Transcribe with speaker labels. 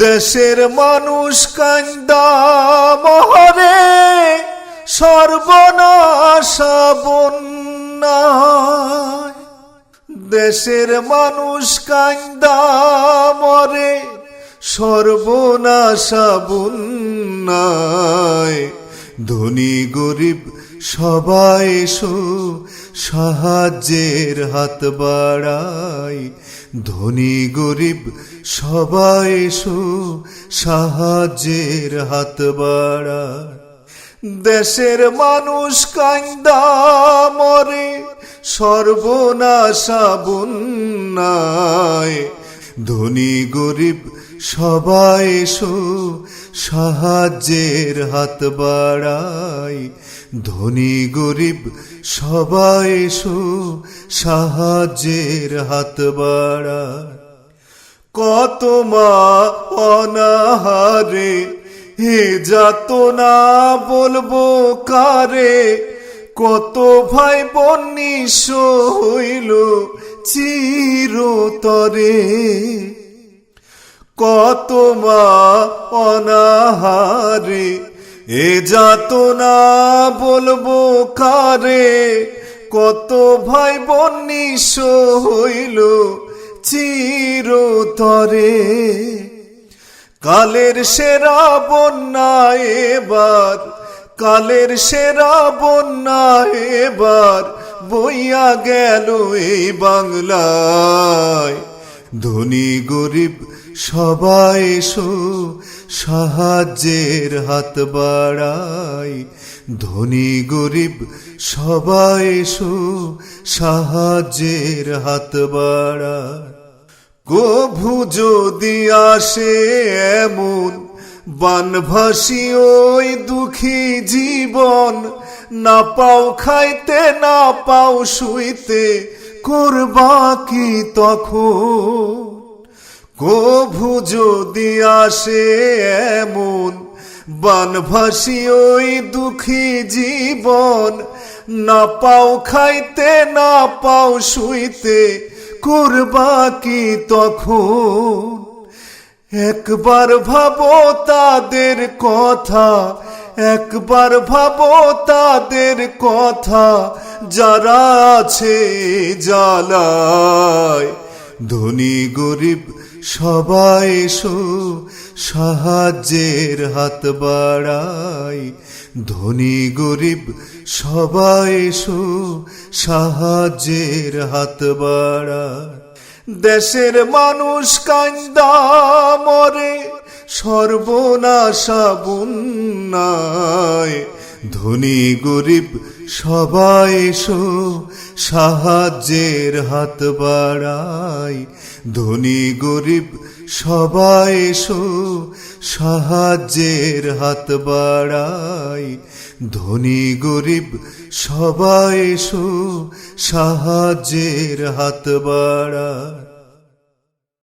Speaker 1: দেশের মানুষ কান্দা মহরে সর্বনাশা বন্যা দেশের মানুষ কান্দা মরে সর্বনাশা বন্যায়। ধনী গরিব, সবাই এসো সাহায্যের হাত বাড়াই। ধনী গরিব, সবাই এসো সাহায্যের হাত বাড়ায় দেশের মানুষ কান্দা মরে, সর্বনাশা বন্যায়। ধনী গরিব সবাই এসো সাহায্যের হাত বাড়াই। ধনী গরিব সবাই এসো সাহায্যের হাত বাড়ায় কত মা অনাহারে হে যাত না বলব কারে। কত ভাই বন্নিস হইল চিরতরে। কত মা অনাহারে, এ যাত না বলব কারে? কত ভাই বন্নিস হইল চিরতরে। কালের সেরা বন্যা এবার, কালের সেরা বন্যা এবার বইয়া গেল এই বাংলায়। ধনী গরিব সবাই এসো, সাহায্যের হাত বাড়াই। ধনী গরিব, সবাই এসো, সাহায্যের হাত বাড়ায় কভু যদি আসে এমন বানভাসী ওই দুঃখী জীবন, না পাও খাইতে, না পাও শুইতে, করবা কি তখন? কভু যদি আসে এমন বানভাসী ওই দুঃখী জীবন, না পাও খাইতে, না পাও শুইতে, করবা কি তখন? একবার ভাবো তাদের কথা, একবার ভাবো তাদের কথা, যারা আছে জ্বালায় ধনী গরিব, সবাই এসো, সাহায্যের হাত বাড়াই। ধনী গরিব, সবাই এসো, সাহায্যের হাত বাড়ায় দেশের মানুষ কান্দা মরে, সর্বনাশা বন্যায়। ধনী গরিব সবাই এসো, সাহায্যের হাত বাড়াই। ধনী গরিব সবাই এসো, সাহায্যের হাত বাড়াই। ধনী গরিব সবাই এসো, সাহায্যের হাত বাড়ায়